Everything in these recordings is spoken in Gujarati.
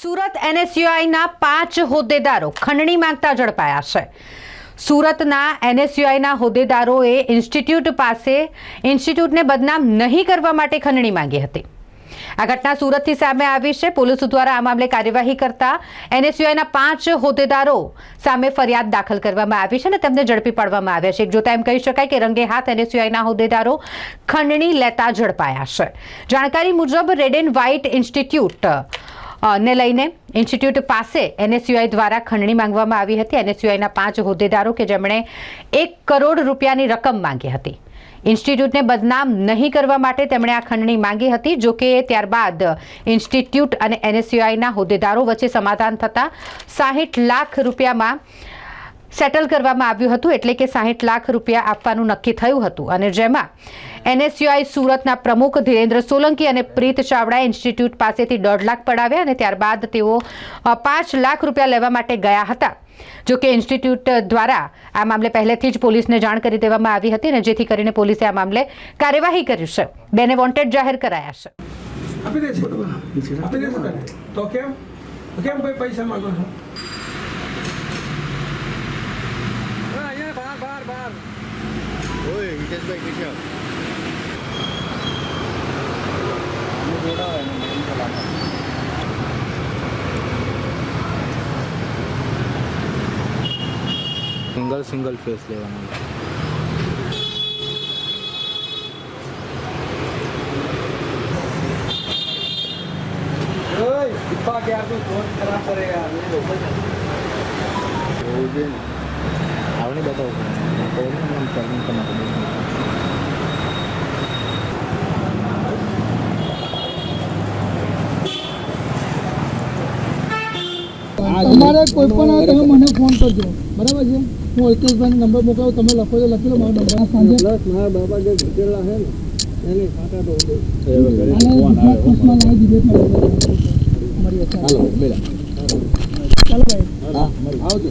સુરત એનએસયુઆઈના પાંચ હોદ્દેદારો ખંડણી માંગતા ઝડપાયા છે. સુરતના એનએસયુઆઈના હોદ્દેદારોએ ઇન્સ્ટિટ્યૂટ પાસે ઇન્સ્ટિટ્યૂટને બદનામ નહીં કરવા માટે ખંડણી માંગી હતી. આ ઘટના સુરતથી સામે આવી છે. પોલીસ દ્વારા આ મામલે કાર્યવાહી કરતા એનએસયુઆઈના પાંચ હોદ્દેદારો સામે ફરિયાદ દાખલ કરવામાં આવી છે અને તેમને ઝડપી પાડવામાં આવ્યા છે. એક જોતા એમ કહી શકાય કે રંગે હાથ એનએસયુઆઈના હોદ્દેદારો ખંડણી લેતા ઝડપાયા છે. જાણકારી મુજબ રેડ એન્ડ વ્હાઇટ ઇન્સ્ટિટ્યૂટ ને લઈને ઇન્સ્ટિટ્યૂટ પાસે એનએસયુઆઈ દ્વારા ખંડણી માંગવામાં આવી હતી. એનએસયુઆઈના પાંચ હોદ્દેદારો કે જેમણે એક કરોડ રૂપિયાની રકમ માંગી હતી. ઇન્સ્ટિટ્યૂટને બદનામ નહીં કરવા માટે તેમણે આ ખંડણી માંગી હતી, જો કે ત્યારબાદ ઇન્સ્ટિટ્યૂટ અને એનએસયુઆઈના હોદ્દેદારો વચ્ચે સમાધાન થતાં સાહીઠ લાખ રૂપિયામાં સેટલ કરવામાં આવ્યું હતું એટલે કે સાહીઠ લાખ રૂપિયા આપવાનું નક્કી થયું હતું. અને જેમાં એનએસયુઆઈ સુરતના પ્રમુખ ધીરેન્દ્ર સોલંકી અને પ્રીત ચાવડા ઇન્સ્ટિટ્યૂટ પાસેથી દોઢ લાખ પડાવ્યા અને ત્યારબાદ તેઓ પાંચ લાખ રૂપિયા લેવા માટે ગયા હતા. જો કે ઇન્સ્ટિટ્યૂટ દ્વારા આ મામલે પહેલેથી જ પોલીસને જાણ કરી દેવામાં આવી હતી અને જેથી કરીને પોલીસે આ મામલે કાર્યવાહી કરી છે. બેને વોન્ટેડ જાહેર કરાયા છે. આપી દે આપી દે તો કેમ? કેમ પૈસા માંગો છો? Hiteshbhai Kishore. Single single phase લેવાનો. ખરાબ કરે ને આવને બતાવો કોઈને કરવું તમારે તમારે કોઈ પણ આવે તમે મને ફોન કરજો. બરાબર છે? હું અલ્કેશભાઈ નંબર મોકલાવું તમે લખો તો લખી લો મારો નંબર સાંજે. મારા બાબા જે ઘટેલા છે ને એને દીધે મળીએ ચાલો ભાઈ. આવજો.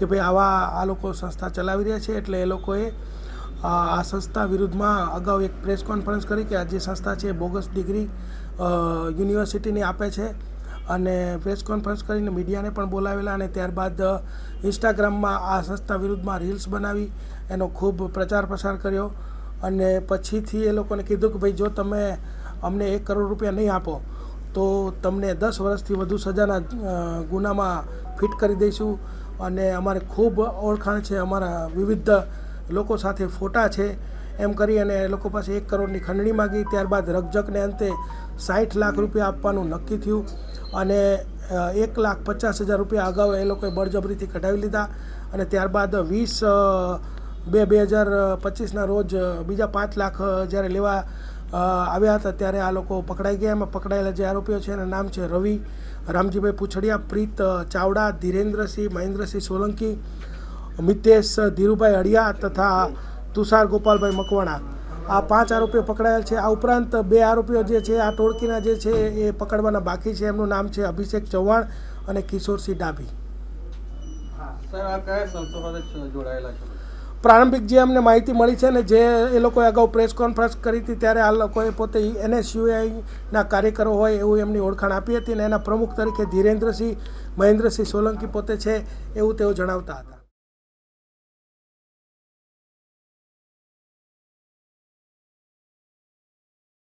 કે ભાઈ આવા આ લોકો સંસ્થા ચલાવી રહ્યા છે એટલે એ લોકોએ, આ સંસ્થા વિરુદ્ધમાં અગાઉ એક પ્રેસ કોન્ફરન્સ કરી કે આ જે સંસ્થા છે બોગસ ડિગ્રી યુનિવર્સિટીની આપે છે. અને પ્રેસ કોન્ફરન્સ કરીને મીડિયાને પણ બોલાવેલા અને ત્યારબાદ ઇન્સ્ટાગ્રામમાં આ સંસ્થા વિરુદ્ધમાં રીલ્સ બનાવી, એનો ખૂબ પ્રચાર પ્રસાર કર્યો. અને પછીથી એ લોકોને કીધું કે ભાઈ જો તમે અમને એક કરોડ રૂપિયા નહીં આપો, તો તમને દસ વર્ષથી વધુ સજાના ગુનામાં ફિટ કરી દઈશું. અને અમારે ખૂબ ઓળખાણ છે, અમારા વિવિધ લોકો સાથે ફોટા છે, એમ કરી અને એ લોકો પાસે એક કરોડની ખંડણી માગી, ત્યારબાદ રકઝકને અંતે સાઠ લાખ રૂપિયા આપવાનું નક્કી થયું અને એક લાખ પચાસ હજાર રૂપિયા અગાઉ એ લોકોએ બળજબરીથી કઢાવી લીધા અને ત્યારબાદ વીસ બે બે હજાર પચીસના રોજ બીજા પાંચ લાખ જ્યારે લેવા આવ્યા હતા ત્યારે આ લોકો પકડાઈ ગયા. એમાં પકડાયેલા જે આરોપીઓ છે એના નામ છે રવિ રામજીભાઈ પૂછડિયા, પ્રીત ચાવડા, ધીરેન્દ્રસિંહ, મહેન્દ્રસિંહ સોલંકી, મિતેશ ધીરુભાઈ અડિયા તથા તુષાર ગોપાલભાઈ મકવાણા. આ પાંચ આરોપીઓ પકડાયેલ છે. આ ઉપરાંત બે આરોપીઓ જે છે, આ ટોળકીના જે છે, એ પકડવાના બાકી છે. એમનું નામ છે અભિષેક ચૌહાણ અને કિશોરસિંહ ડાભી. સર, આ કયા સંસ્થા સાથે જોડાયેલા છો? પ્રારંભિક જે અમને માહિતી મળી છે ને જે એ લોકોએ અગાઉ પ્રેસ કોન્ફરન્સ કરી હતી, ત્યારે આ લોકોએ પોતે એનએસયુઆઈના કાર્યકરો હોય એવું એમની ઓળખાણ આપી હતી અને એના પ્રમુખ તરીકે ધીરેન્દ્રસિંહ, મહેન્દ્રસિંહ સોલંકી પોતે છે એવું તેઓ જણાવતા હતા.